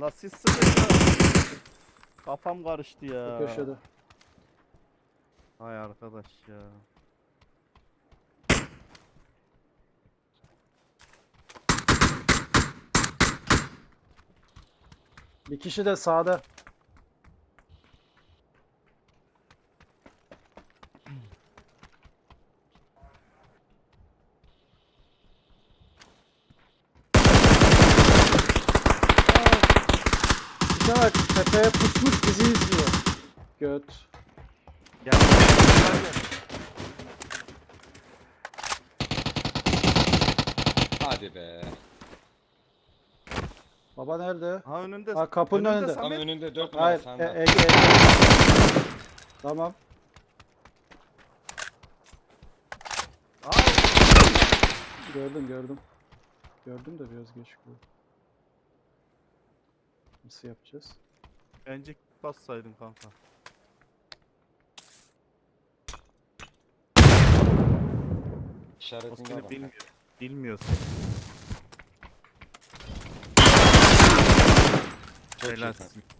La siz sıkıştı. Kafam karıştı ya. Bu köşede. Hay arkadaş ya. Bir kişi de sağda. Tane bak tepeye pusmuş bizi izliyor. Göt. Gel. Hadi be. Baba nerede? Ha önünde. Ha, kapının önünde. Tam Samet. önünde 4 numara Hayır, e, sağında. Ege, Ege. Tamam. Aa, Gördüm, gördüm. Gördüm de biraz geç gördüm. Nasıl yapacağız? bence bassaydın kanka. Adam. bilmiyor. Bilmiyorsun. Çok iyi Helal. kanka.